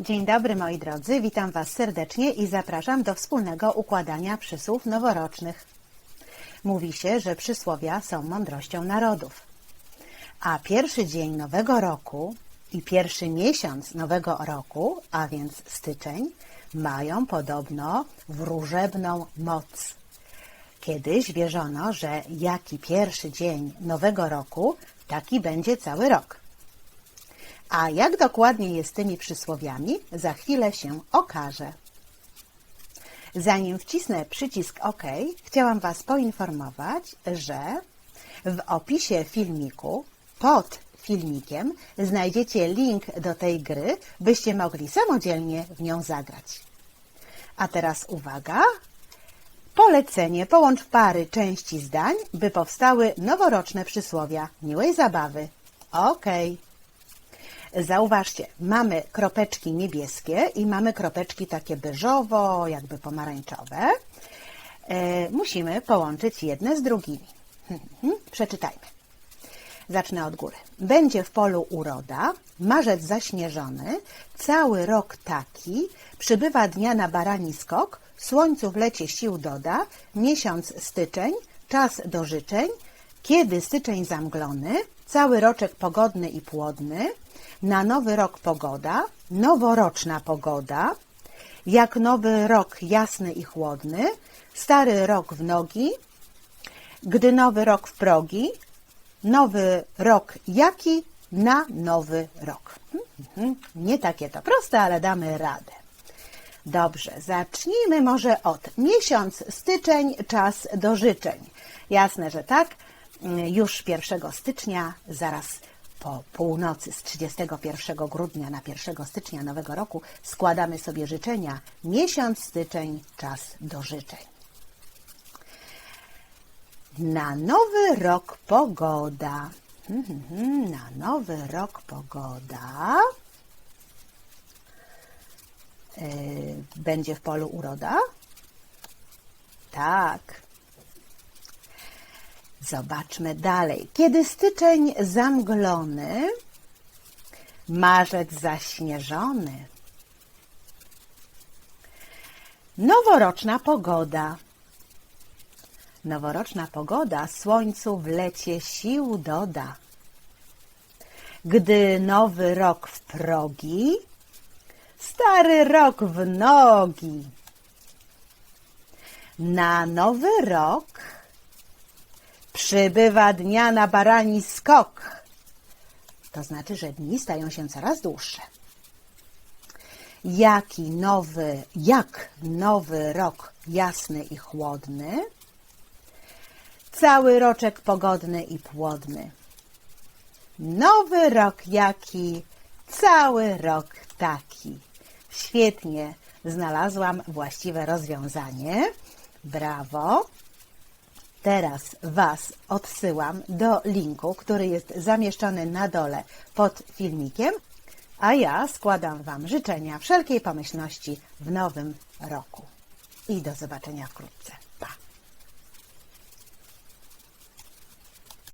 Dzień dobry moi drodzy, witam Was serdecznie i zapraszam do wspólnego układania przysłów noworocznych. Mówi się, że przysłowia są mądrością narodów. A pierwszy dzień nowego roku i pierwszy miesiąc nowego roku, a więc styczeń, mają podobno wróżebną moc. Kiedyś wierzono, że jaki pierwszy dzień nowego roku, taki będzie cały rok. A jak dokładnie jest z tymi przysłowiami, za chwilę się okaże. Zanim wcisnę przycisk OK, chciałam Was poinformować, że w opisie filmiku pod filmikiem znajdziecie link do tej gry, byście mogli samodzielnie w nią zagrać. A teraz uwaga! Polecenie połącz pary części zdań, by powstały noworoczne przysłowia. Miłej zabawy. Okej. Zauważcie, mamy kropeczki niebieskie i mamy kropeczki takie beżowo, jakby pomarańczowe. E, musimy połączyć jedne z drugimi. Przeczytajmy. Zacznę od góry. Będzie w polu uroda, marzec zaśnieżony, cały rok taki, przybywa dnia na barani skok, słońcu w lecie sił doda, miesiąc styczeń, czas do życzeń, kiedy styczeń zamglony, cały roczek pogodny i płodny, na nowy rok pogoda, noworoczna pogoda, jak nowy rok jasny i chłodny, stary rok w nogi, gdy nowy rok w progi, nowy rok jaki na nowy rok. Mhm, Nie takie to proste, ale damy radę. Dobrze, zacznijmy może od miesiąc styczeń, czas do życzeń. Jasne, że tak. Już 1 stycznia, zaraz po północy z 31 grudnia na 1 stycznia nowego roku składamy sobie życzenia. Miesiąc styczeń, czas do życzeń. Na nowy rok pogoda. Mhm, Na nowy rok pogoda. Yy, Będzie w polu uroda? Tak. Zobaczmy dalej. Kiedy styczeń zamglony, marzec zaśnieżony. Noworoczna pogoda. Noworoczna pogoda słońcu w lecie sił doda. Gdy nowy rok w progi, stary rok w nogi. Na nowy rok przybywa dnia na barani skok. To znaczy, że dni stają się coraz dłuższe. Jaki nowy, jak nowy rok jasny i chłodny, cały roczek pogodny i płodny. Nowy rok jaki, cały rok taki. Świetnie znalazłam właściwe rozwiązanie. Brawo. Teraz Was odsyłam do linku, który jest zamieszczony na dole pod filmikiem, a ja składam Wam życzenia wszelkiej pomyślności w nowym roku. I do zobaczenia wkrótce.